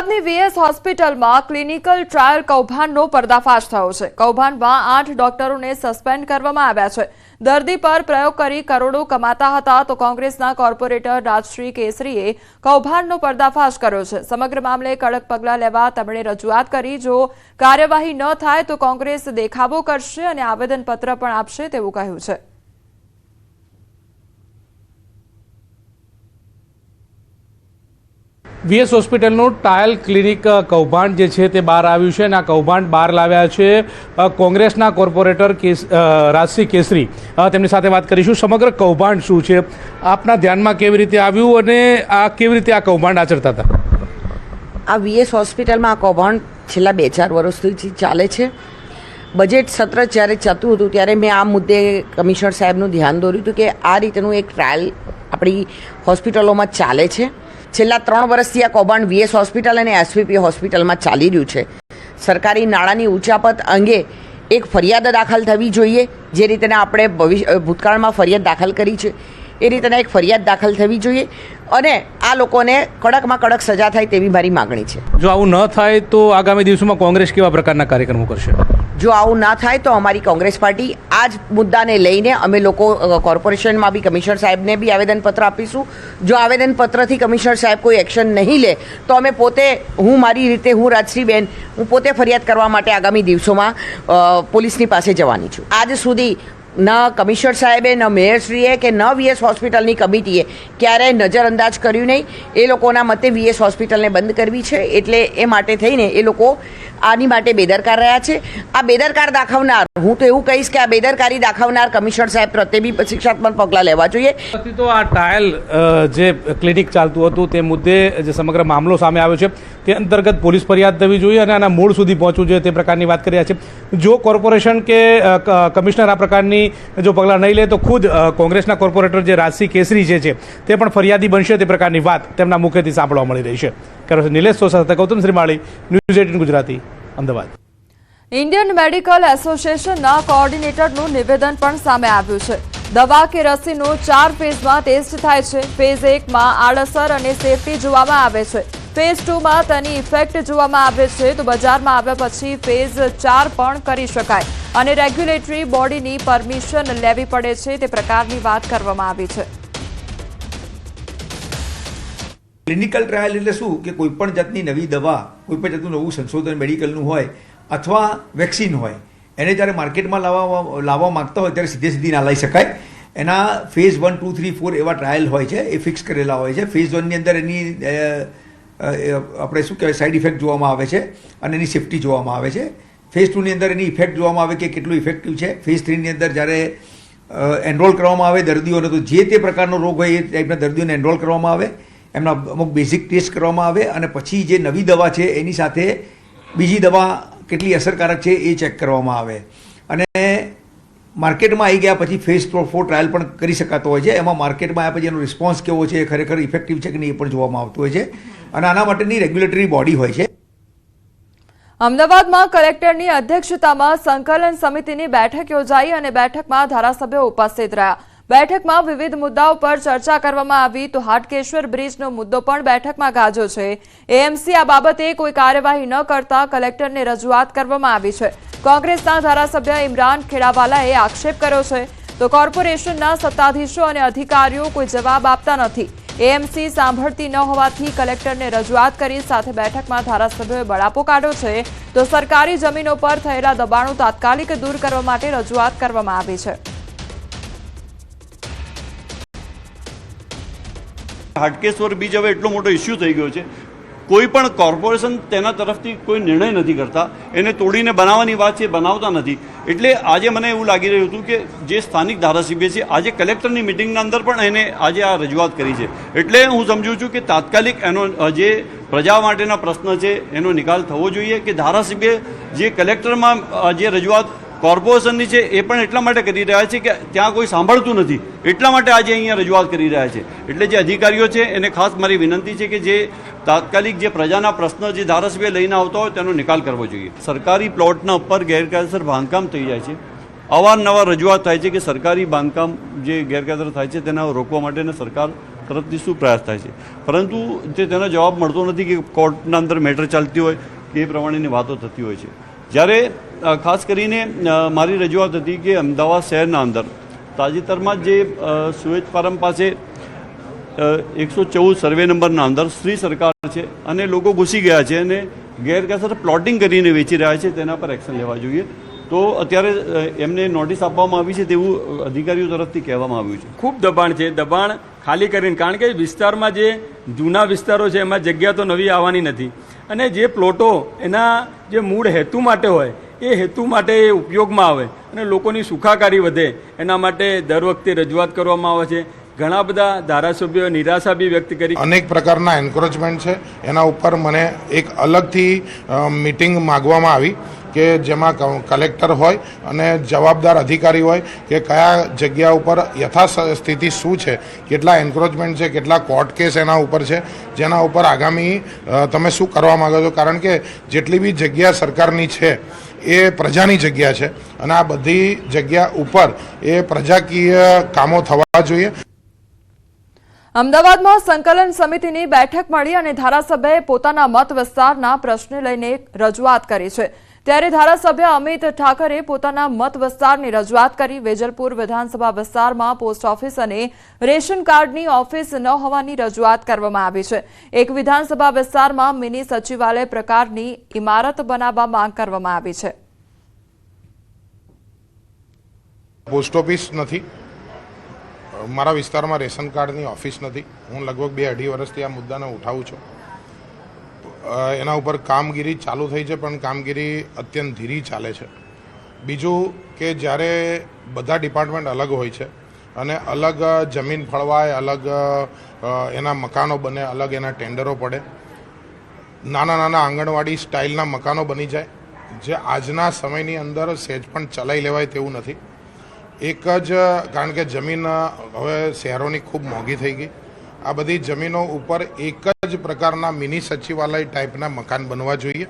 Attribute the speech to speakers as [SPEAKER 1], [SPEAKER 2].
[SPEAKER 1] અમદાવાદની વીએસ હોસ્પિટલમાં clinical trial કૌભાંડનો પર્દાફાશ થયો છે. કૌભાંડમાં આઠ ડોક્ટરોને સસ્પેન્ડ કરવામાં આવ્યા છે. દર્દી પર પ્રયોગ કરી કરોડો કમાતા હતા તો કોંગ્રેસના કોર્પોરેટર રાજશ્રી કેસરીએ કૌભાંડનો પર્દાફાશ કર્યો છે. સમગ્ર મામલે કડક પગલાં લેવા તેમણે રજૂઆત કરી, જો કાર્યવાહી ન થાય તો કોંગ્રેસ દેખાવો કરશે અને આવેદનપત્ર પણ આપશે તેવું કહ્યું છે.
[SPEAKER 2] વીએસ હોસ્પિટલનું ટાયલ ક્લિનિક કૌભાંડ જે છે તે બહાર આવ્યું છે અને આ કૌભાંડ બહાર લાવ્યા છે કોંગ્રેસના કોર્પોરેટર કેસ રાજસિંહ કેસરી. તેમની સાથે વાત કરીશું. સમગ્ર કૌભાંડ શું છે? આપના ધ્યાનમાં કેવી રીતે આવ્યું અને આ કેવી રીતે આ કૌભાંડ આચરતા હતા?
[SPEAKER 3] આ વીએસ હોસ્પિટલમાં આ કૌભાંડ છેલ્લા બે ચાર વર્ષથી ચાલે છે. બજેટ સત્ર જ્યારે ચતું હતું ત્યારે મેં આ મુદ્દે કમિશનર સાહેબનું ધ્યાન દોર્યું હતું કે આ રીતનું એક ટ્રાયલ આપણી હોસ્પિટલોમાં ચાલે છે. છેલ્લા ત્રણ વર્ષથી આ કૌભાંડ વીએસ હોસ્પિટલ અને એસવીપી હોસ્પિટલમાં ચાલી રહ્યું છે. સરકારી નાણાંની ઉચાપત અંગે એક ફરિયાદ દાખલ થવી જોઈએ, જે રીતના આપણે ભવિષ્ય ભૂતકાળમાં ફરિયાદ દાખલ કરી છે. એ રીતેના એક ફરિયાદ દાખલ થવી જોઈએ અને આ લોકોને કડકમાં કડક સજા થાય તેવી મારી માગણી છે.
[SPEAKER 2] જો આવું ન થાય તો આગામી દિવસોમાં કોંગ્રેસ કેવા પ્રકારના કાર્યક્રમો કરશે?
[SPEAKER 3] જો આવું ના થાય તો અમારી કોંગ્રેસ પાર્ટી આ જ મુદ્દાને લઈને અમે લોકો કોર્પોરેશનમાં બી કમિશનર સાહેબને બી આવેદનપત્ર આપીશું. જો આવેદનપત્રથી કમિશનર સાહેબ કોઈ એક્શન નહીં લે, તો અમે પોતે, હું મારી રીતે, હું રાજશ્રીબેન, હું પોતે ફરિયાદ કરવા માટે આગામી દિવસોમાં પોલીસની પાસે જવાની છું. આજ સુધી ન કમિશનર સાહેબે, ન મેયરશ્રીએ કે ન વીએસ હોસ્પિટલની કમિટીએ ક્યારેય નજરઅંદાજ કર્યું નહીં. એ લોકોના મતે વીએસ હોસ્પિટલને બંધ કરવી છે. એટલે એ માટે થઈને એ લોકો આની માટે બેદરકાર રહ્યા છે. આ બેદરકાર દાખવનાર, હું તો એવું કહીશ કે આ બેદરકારી દાખવનાર કમિશનર સાહેબ પ્રત્યે બી શિક્ષાત્મક પગલાં લેવા જોઈએ.
[SPEAKER 2] તો આ ટાયલ જે ક્લિનિક ચાલતું હતું, તે મુદ્દે જે સમગ્ર મામલો સામે આવ્યો છે, તે અંતર્ગત પોલીસ ફરિયાદ થવી જોઈએ અને આના મૂળ સુધી પહોંચવું જોઈએ તે પ્રકારની વાત કરી છે. જો કોર્પોરેશન કે કમિશનર આ પ્રકારની જો પગલાં નહીં લે, તો ખુદ કોંગ્રેસના કોર્પોરેટર જે રાજસિંહ કેસરી જે છે, તે પણ ફરિયાદી બનશે તે પ્રકારની વાત તેમના મુખેથી સાંભળવા મળી રહી છે. કરો નિલેશ સોસા સાથે Gautam Shrimali, news eighteen Gujarati. Ahmedabad.
[SPEAKER 1] Indian medical એસોસિએશનના કોઓર્ડિનેટરનું નિવેદન પણ સામે આવ્યું છે. દવા કે રસીનું ચાર ફેઝમાં ટેસ્ટ થાય છે. ફેઝ એકમાં આડઅસર અને સેફટી જોવામાં આવે છે. ફેઝ ટુમાં તેની ઇફેક્ટ જોવામાં આવે છે તો બજારમાં આવ્યા પછી ફેઝ ચાર પણ કરી શકાય. અને રેગ્યુલેટરી બોડીની પરમિશન લેવી પડે છે તે પ્રકારની વાત કરવામાં આવી છે.
[SPEAKER 4] ક્લિનિકલ ટ્રાયલ એટલે શું? કે કોઈ પણ જાતની નવી દવા, કોઈ પણ જાતનું નવું સંશોધન મેડિકલનું હોય અથવા વેક્સિન હોય, એને જ્યારે માર્કેટમાં લાવવા લાવવા માંગતા હોય ત્યારે સીધે સીધી ના લઈ શકાય. એના phase one two three four એવા ટ્રાયલ હોય છે, એ ફિક્સ કરેલા હોય છે. ફેઝ વનની અંદર એની આપણે શું કહેવાય સાઈડ ઇફેક્ટ જોવામાં આવે છે અને એની સેફ્ટી જોવામાં આવે છે. ફેઝ ટુની અંદર એની ઇફેક્ટ જોવામાં આવે કે કેટલું ઇફેક્ટિવ છે. ફેઝ થ્રીની અંદર જ્યારે એનરોલ કરવામાં આવે દર્દીઓને, તો જે તે પ્રકારનો રોગ હોય એ ટાઈપના દર્દીઓને એનરોલ કરવામાં આવે. એમના અમુક બેઝિક ટેસ્ટ કરવામાં આવે અને પછી જે નવી દવા છે એની સાથે બીજી દવા કેટલી અસરકારક છે એ ચેક કરવામાં આવે. અને માર્કેટમાં આવી ગયા પછી ફેસ ફોર ટ્રાયલ પણ કરી શકાતો હોય છે. એમાં માર્કેટમાં આવ્યા પછી એનો રિસ્પોન્સ કેવો છે એ ખરેખર ઇફેક્ટિવ છે કે નહીં એ પણ જોવામાં આવતું હોય છે. અને આના માટેની રેગ્યુલેટરી બોડી હોય છે.
[SPEAKER 1] અમદાવાદમાં કલેક્ટરની અધ્યક્ષતામાં સંકલન સમિતિની બેઠક યોજાઈ અને બેઠકમાં ધારાસભ્યો ઉપસ્થિત રહ્યા. બેઠકમાં વિવિધ મુદ્દાઓ પર ચર્ચા કરવામાં આવી તો હાટકેશ્વર બ્રિજનો મુદ્દો પણ બેઠકમાં ગાજો છે. એએમસી આ બાબતે કોઈ કાર્યવાહી ન કરતા કલેક્ટરને રજૂઆત કરવામાં આવી છે. કોંગ્રેસના ધારાસભ્ય ઇમરાન ખેડાવાલાએ આક્ષેપ કર્યો છે. તો કોર્પોરેશનના સત્તાધીશો અને અધિકારીઓ કોઈ જવાબ આપતા નથી. એએમસી સાંભળતી ન હોવાથી કલેક્ટરને રજૂઆત કરી સાથે બેઠકમાં ધારાસભ્યોએ બળાપો કાઢ્યો છે. તો સરકારી જમીનો પર થયેલા દબાણો તાત્કાલિક દૂર કરવા માટે રજૂઆત કરવામાં આવી છે.
[SPEAKER 5] હાટકેશ્વર બીચ હવે એટલો મોટો ઇસ્યુ થઈ ગયો છે. કોઈ પણ કોર્પોરેશન તેના તરફથી કોઈ નિર્ણય નથી કરતા. એને તોડીને બનાવવાની વાત છે, બનાવતા નથી. એટલે આજે મને એવું લાગી રહ્યું હતું કે જે સ્થાનિક ધારાસભ્ય છે, આજે કલેક્ટરની મિટિંગના અંદર પણ એને આજે આ રજૂઆત કરી છે. એટલે હું સમજુ છું કે તાત્કાલિક એનો, જે પ્રજા માટેના પ્રશ્ન છે, એનો નિકાલ થવો જોઈએ કે ધારાસભ્ય જે કલેક્ટરમાં, જે રજૂઆત કોર્પોરેશનની છે એ પણ એટલા માટે કરી રહ્યા છે કે ત્યાં કોઈ સાંભળતું નથી. એટલા માટે આજે અહીંયા રજૂઆત કરી રહ્યા છે. એટલે જે અધિકારીઓ છે, એને ખાસ મારી વિનંતી છે કે જે તાત્કાલિક જે પ્રજાના પ્રશ્ન જે ધારાસભ્ય લઈને આવતા હોય તેનો નિકાલ કરવો જોઈએ. સરકારી પ્લોટના ઉપર ગેરકાયદેસર બાંધકામ થઈ જાય છે. અવારનવાર રજૂઆત થાય છે કે સરકારી બાંધકામ જે ગેરકાયદેસર થાય છે તેના રોકવા માટેને સરકાર તરફથી શું પ્રયાસ થાય છે? પરંતુ જે તેનો જવાબ મળતો નથી કે કોર્ટના અંદર મેટર ચાલતી હોય કે એ પ્રમાણેની વાતો થતી હોય છે. જ્યારે ખાસ કરીને મારી રજૂઆત હતી કે અમદાવાદ શહેરના અંદર તાજેતરમાં જ સુએજ ફાર્મ પાસે એકસો ચૌદ સર્વે નંબરના અંદર સ્ત્રી સરકાર છે અને લોકો ઘૂસી ગયા છે અને ગેરકાયદેસર પ્લોટિંગ કરીને વેચી રહ્યા છે, તેના પર એક્શન લેવા જોઈએ. તો અત્યારે એમને નોટિસ આપવામાં આવી છે તેવું અધિકારીઓ તરફથી કહેવામાં આવ્યું છે.
[SPEAKER 6] ખૂબ દબાણ છે. દબાણ ખાલી કરીને, કારણ કે વિસ્તારમાં જે જૂના વિસ્તારો છે, એમાં જગ્યા તો નવી આવવાની નથી. અને જે પ્લોટો એના જે મૂળ હેતુ માટે હોય એ હેતુ માટે એ ઉપયોગમાં આવે અને લોકોની સુખાકારી વધે. એના માટે દર વખતે રજૂઆત કરવામાં આવે છે. ઘણા બધા ધારાસભ્યોએ નિરાશા બી વ્યક્ત કરી.
[SPEAKER 7] અનેક પ્રકારના એન્કરેજમેન્ટ છે. એના ઉપર મને એક અલગથી મિટિંગ માગવામાં આવી કે જેમાં કલેક્ટર હોય અને જવાબદાર અધિકારી હોય કે કયા જગ્યા ઉપર યથાસ્થિતિ શું છે, કેટલા એન્ક્રોચમેન્ટ છે, કેટલા કોર્ટ કેસ એના ઉપર છે, જેના ઉપર આગામી તમે શું કરવા માગો છો? કારણ કે જેટલી બી જગ્યા સરકારની છે એ પ્રજાની જગ્યા છે અને આ બધી જગ્યા ઉપર એ પ્રજાકીય કામો થવા જોઈએ.
[SPEAKER 1] અમદાવાદમાં સંકલન સમિતિની બેઠક મળી અને ધારાસભ્યએ પોતાના મત વિસ્તારના પ્રશ્ને લઈને રજૂઆત કરી છે. ત્યારે ધારાસભ્ય અમિત ઠાકરે પોતાના મત વિસ્તારની રજૂઆત કરી. વેજલપુર વિધાનસભા વિસ્તારમાં પોસ્ટ ઓફિસ અને રેશન કાર્ડની ઓફિસ ન હોવાની રજૂઆત કરવામાં આવી છે. એક વિધાનસભા વિસ્તારમાં મિની સચિવાલય પ્રકારની ઇમારત બનાવવા માંગ કરવામાં આવી છે.
[SPEAKER 7] પોસ્ટ ઓફિસ નથી. મારા વિસ્તારમાં રેશન કાર્ડની ઓફિસ નથી. હું લગભગ બે અઢી વર્ષથી આ મુદ્દાને ઉઠાવું છું. એના ઉપર કામગીરી ચાલુ થઈ છે, પણ કામગીરી અત્યંત ધીરી ચાલે છે. બીજું કે જ્યારે બધા ડિપાર્ટમેન્ટ અલગ હોય છે અને અલગ જમીન ફળવાય, અલગ એના મકાનો બને, અલગ એના ટેન્ડરો પડે, નાના નાના આંગણવાડી સ્ટાઇલના મકાનો બની જાય, જે આજના સમયની અંદર સહેજ પણ ચલાવી લેવાય તેવું નથી. એક જ, કારણ કે જમીન હવે શહેરોની ખૂબ મોંઘી થઈ ગઈ. આ બધી જમીનો ઉપર એક જ પ્રકારના મિની સચિવાલય ટાઈપના મકાન બનવા જોઈએ.